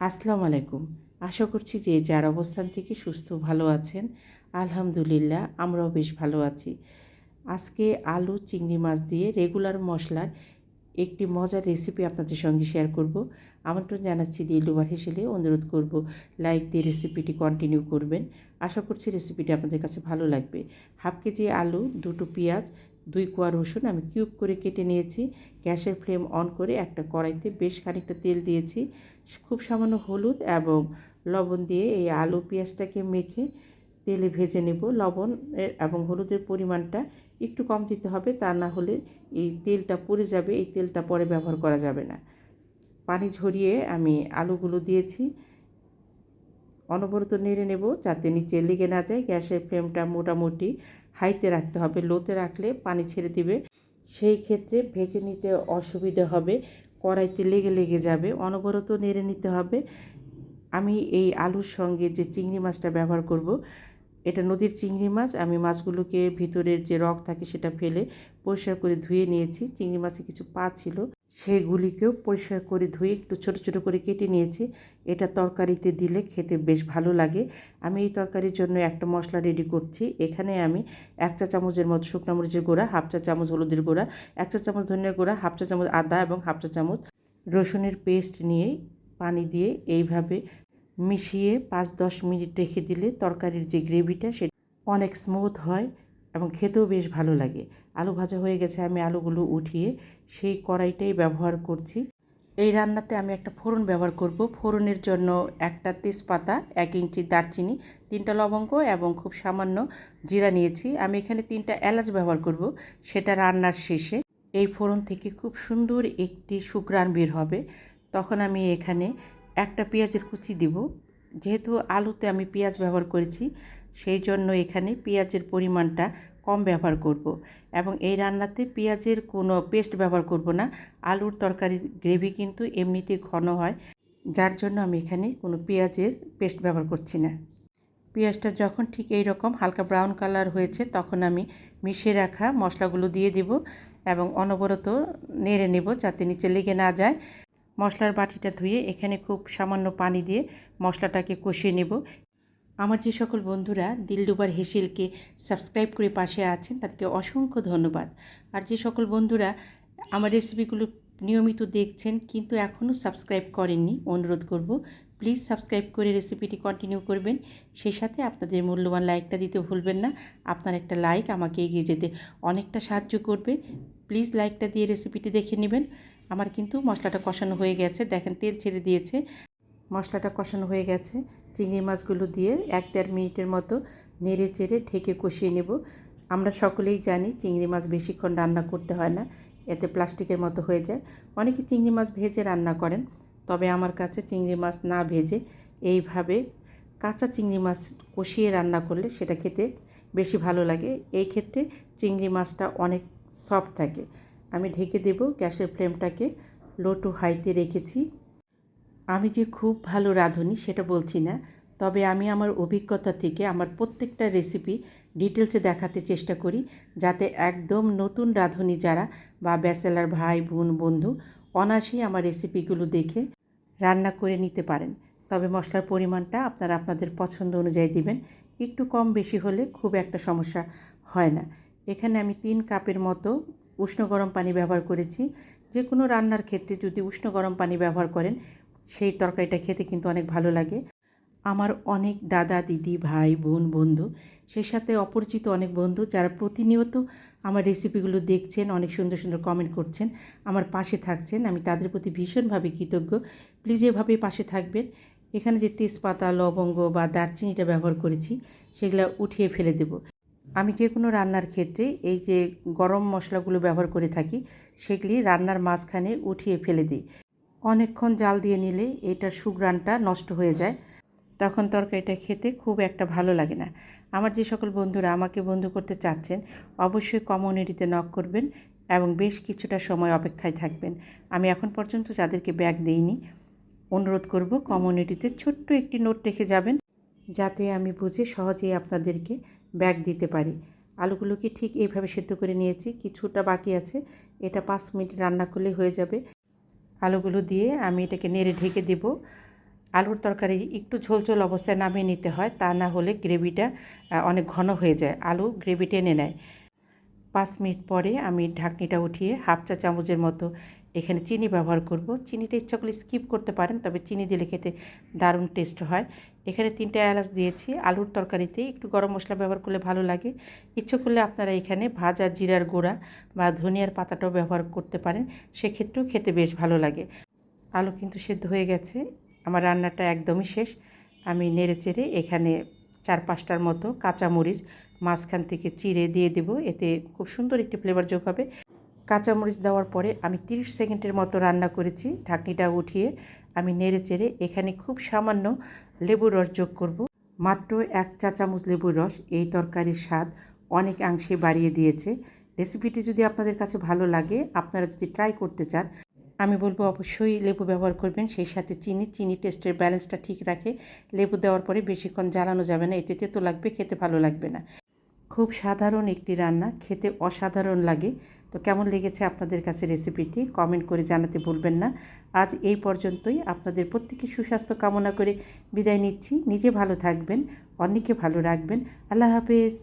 আসসালামু আলাইকুম। আশা করছি যে যার অবস্থান থেকে সুস্থ ভালো আছেন, আলহামদুলিল্লাহ আমরাও বেশ ভালো আছি। আজকে আলু, চিংড়ি মাছ দিয়ে রেগুলার মশলার একটি মজার রেসিপি আপনাদের সঙ্গে শেয়ার করব। আমন্ত্রণ জানাচ্ছি দিয়ে লুবার হেসেলে অনুরোধ করব লাইক দিয়ে রেসিপিটি কন্টিনিউ করবেন। আশা করছি রেসিপিটি আপনাদের কাছে ভালো লাগবে। হাফ কেজি আলু, দুটো পেঁয়াজ দুই কোয়া রসুন আমি কিউব করে কেটে নিয়েছি। গ্যাসের ফ্লেম অন করে একটা কড়াইতে বেশ খানিকটা তেল দিয়েছি। খুব সামান্য হলুদ এবং লবণ দিয়ে এই আলু পেঁয়াজটাকে মেখে তেলে ভেজে নেব। লবণ এবং হলুদের পরিমাণটা একটু কম দিতে হবে, তা না হলে এই তেলটা পুড়ে যাবে, এই তেলটা পরে ব্যবহার করা যাবে না। পানি ঝরিয়ে আমি আলুগুলো দিয়েছি। অনবরত নেড়ে নেব যাতে নিচে লেগে না যায়। গ্যাসের ফ্লেমটা মোটামুটি হাইতে রাখতে হবে, লোতে রাখলে পানি ছেড়ে দিবে। সেই ক্ষেত্রে ভেজে নিতে অসুবিধে হবে, কড়াইতে লেগে লেগে যাবে, অনবরত নেড়ে নিতে হবে। আমি এই আলুর সঙ্গে যে চিংড়ি মাছটা ব্যবহার করব, এটা নদীর চিংড়ি মাছ, আমি মাছগুলোকে ভিতরের যে রক থাকে সেটা ফেলে পরিষ্কার করে ধুয়ে নিয়েছি। চিংড়ি মাছে কিছু পা ছিল সেগুলিকেও পরিষ্কার করে ধুয়ে একটু ছোট ছোট করে কেটে নিয়েছি। এটা তরকারিতে দিলে খেতে বেশ ভালো লাগে। আমি এই তরকারির জন্য একটা মশলা রেডি করছি। এখানে আমি এক চা চামচের মতো শুকনো মরিচের গুঁড়া, হাফ চা চামচ হলুদের গুঁড়া, এক চা চামচ ধনিয়ার গুঁড়া, হাফ চা চামচ আদা এবং হাফ চা চামচ রসুনের পেস্ট নিয়ে পানি দিয়ে এইভাবে মিশিয়ে পাঁচ দশ মিনিট রেখে দিলে তরকারির যে গ্রেভিটা সেটা অনেক স্মুথ হয়। এবং খেতেও বেশ ভালো লাগে। আলু ভাজা হয়ে গেছে, আমি আলুগুলো উঠিয়ে সেই কড়াইটাই ব্যবহার করছি। এই রান্নাতে আমি একটা ফোড়ন ব্যবহার করব। ফোড়নের জন্য একটা তেজপাতা, এক ইঞ্চি দারচিনি, তিনটা লবঙ্গ এবং খুব সামান্য জিরা নিয়েছি। আমি এখানে তিনটা এলাচ ব্যবহার করব, সেটা রান্নার শেষে। এই ফোড়ন থেকে খুব সুন্দর একটি সুগ্রান বের হবে। তখন আমি এখানে একটা পেঁয়াজের কুচি দিব। যেহেতু আলুতে আমি পেঁয়াজ ব্যবহার করেছি সেই জন্য এখানে পেঁয়াজের পরিমাণটা কম ব্যবহার করব। এবং এই রান্নাতে পেঁয়াজের কোনো পেস্ট ব্যবহার করব না। আলুর তরকারির গ্রেভি কিন্তু এমনিতে ঘন হয়, যার জন্য আমি এখানে কোনো পেঁয়াজের পেস্ট ব্যবহার করছি না। পেঁয়াজটা যখন ঠিক এই রকম হালকা ব্রাউন কালার হয়েছে, তখন আমি মিশিয়ে রাখা মশলাগুলো দিয়ে দিব এবং অনবরত নেড়ে নেব যাতে নিচে লেগে না যায়। মশলার বাটিটা ধুয়ে এখানে খুব সামান্য পানি দিয়ে মশলাটাকে কষিয়ে নেব। আমার যে সকল বন্ধুরা দিলডুবার হেসেলকে সাবস্ক্রাইব করে পাশে আছেন, তাদেরকে অসংখ্য ধন্যবাদ। আর যে সকল বন্ধুরা আমার রেসিপিগুলো নিয়মিত দেখছেন, কিন্তু এখনও সাবস্ক্রাইব করেননি, অনুরোধ করব, প্লিজ সাবস্ক্রাইব করে রেসিপিটি কন্টিনিউ করবেন। সেই সাথে আপনাদের মূল্যবান লাইকটা দিতে ভুলবেন না, আপনার একটা লাইক আমাকে এগিয়ে যেতে অনেকটা সাহায্য করবে। প্লিজ লাইকটা দিয়ে রেসিপিটি দেখে নেবেন। আমার কিন্তু মশলাটা কষানো হয়ে গেছে, দেখেন তেল ছেড়ে দিয়েছে, মশলাটা কষানো হয়ে গেছে। চিংড়ি মাছগুলো দিয়ে এক দেড় মিনিটের মতো নেড়ে চেড়ে ঢেকে কষিয়ে নেব। আমরা সকলেই জানি চিংড়ি মাছ বেশিক্ষণ রান্না করতে হয় না, এতে প্লাস্টিকের মতো হয়ে যায়। অনেকে চিংড়ি মাছ ভেজে রান্না করেন, তবে আমার কাছে চিংড়ি মাছ না ভেজে এইভাবে কাঁচা চিংড়ি মাছ কষিয়ে রান্না করলে সেটা খেতে বেশি ভালো লাগে। এই ক্ষেত্রে চিংড়ি মাছটা অনেক সফট থাকে। আমি ঢেকে দেব, গ্যাসের ফ্লেমটাকে লো টু হাইতে রেখেছি। আমি যে খুব ভালো রাঁধুনি সেটা বলছি না, তবে আমি আমার অভিজ্ঞতা থেকে আমার প্রত্যেকটা রেসিপি ডিটেলসে দেখাতে চেষ্টা করি, যাতে একদম নতুন রাঁধুনি যারা বা ব্যাচেলার ভাই, বোন, বন্ধু অনায়াসেই আমার রেসিপিগুলো দেখে রান্না করে নিতে পারেন। তবে মশলার পরিমাণটা আপনারা আপনাদের পছন্দ অনুযায়ী দিবেন, একটু কম বেশি হলে খুব একটা সমস্যা হয় না। এখানে আমি তিন কাপের মতো উষ্ণ গরম পানি ব্যবহার করেছি। যে কোনো রান্নার ক্ষেত্রে যদি উষ্ণ গরম পানি ব্যবহার করেন সেই তরকারিটা খেতে কিন্তু অনেক ভালো লাগে। আমার অনেক দাদা, দিদি, ভাই, বোন, বন্ধু, সেই সাথে অপরিচিত অনেক বন্ধু যারা প্রতিনিয়ত আমার রেসিপিগুলো দেখছেন, অনেক সুন্দর সুন্দর কমেন্ট করছেন, আমার পাশে থাকছেন। আমি তাদের প্রতি ভীষণভাবে কৃতজ্ঞ। প্লিজ এভাবে পাশে থাকবেন। এখানে যে তেজপাতা, লবঙ্গ বা দারচিনিটা ব্যবহার করেছি, সেগুলো উঠিয়ে ফেলে দেব। আমি যে কোনো রান্নার ক্ষেত্রে এই যে গরম মশলাগুলো ব্যবহার করে থাকি, সেগুলি রান্নার মাঝখানে উঠিয়ে ফেলে দিই। অনেকক্ষণ জাল দিয়ে নিলে এটার সুগ্রানটা নষ্ট হয়ে যায়। তখন তরকারিটা খেতে খুব একটা ভালো লাগে না। আমার যে সকল বন্ধুরা আমাকে বন্ধু করতে চাচ্ছেন, অবশ্যই কমিউনিটিতে নক করবেন এবং বেশ কিছুটা সময় অপেক্ষায় থাকবেন। আমি এখন পর্যন্ত যাদেরকে ব্যাগ দেইনি, অনুরোধ করব কমিউনিটিতে ছোট্ট একটি নোট রেখে যাবেন, যাতে আমি বুঝে সহজেই আপনাদেরকে ব্যাগ দিতে পারি। আলুগুলোকে ঠিক এইভাবে সেদ্ধ করে নিয়েছি, কিছুটা বাকি আছে। এটা পাঁচ মিনিট রান্না করলে হয়ে যাবে। আলুগুলো দিয়ে আমি এটাকে নেড়ে ঢেকে দেব। আলুর তরকারি একটু ঝোল ঝোলঝোল অবস্থায় নামিয়ে নিতে হয়, তা না হলে গ্রেভিটা অনেক ঘন হয়ে যায়। আলু গ্রেভি টেনে নেয়। পাঁচ মিনিট পরে আমি ঢাকনিটা উঠিয়ে হাফ চা চামচের মতো এখানে চিনি ব্যবহার করব। চিনিটা ইচ্ছা করলে স্কিপ করতে পারেন, তবে চিনি দিলে খেতে দারুণ টেস্ট হয়। এখানে তিনটে এলাচ দিয়েছি, আলুর তরকারিতে একটু গরম মশলা ব্যবহার করলে ভালো লাগে। ইচ্ছে করলে আপনারা এখানে ভাজা জিরার গুঁড়া বা ধনিয়ার পাতাটাও ব্যবহার করতে পারেন, সেক্ষেত্রেও খেতে বেশ ভালো লাগে। আলু কিন্তু সেদ্ধ হয়ে গেছে, আমার রান্নাটা একদমই শেষ। আমি নেড়ে চেড়ে এখানে চার পাঁচটার মতো কাঁচামরিচ মাঝখান থেকে চিড়ে দিয়ে দেব। এতে খুব সুন্দর একটি ফ্লেভার যোগ হবে। কাঁচামরিচ দেওয়ার পরে আমি 30 সেকেন্ডের মতো রান্না করেছি। ঢাকনিটা উঠিয়ে আমি নেড়ে চেড়ে এখানে খুব সামান্য লেবুর রস যোগ করব। মাত্র এক চা চামচ লেবুর রস এই তরকারির স্বাদ অনেকাংশে বাড়িয়ে দিয়েছে। রেসিপিটি যদি আপনাদের কাছে ভালো লাগে, আপনারা যদি ট্রাই করতে চান আমি বলব অবশ্যই লেবু ব্যবহার করবেন, সেই সাথে চিনি চিনি টেস্টের ব্যালেন্সটা ঠিক রাখে। লেবু দেওয়ার পরে বেশিক্ষণ জ্বালানো যাবে না, এতে তেতো লাগবে, খেতে ভালো লাগবে না। খুব সাধারণ একটি রান্না, খেতে অসাধারণ লাগে। তো কেমন লেগেছে আপনাদের কাছে রেসিপিটি কমেন্ট করে জানাতে ভুলবেন না। আজ এই পর্যন্তই, আপনাদের প্রত্যেকে সুস্বাস্থ্য কামনা করে বিদায় নিচ্ছি। নিজে ভালো থাকবেন, অন্যকে ভালো রাখবেন। আল্লাহ হাফেজ।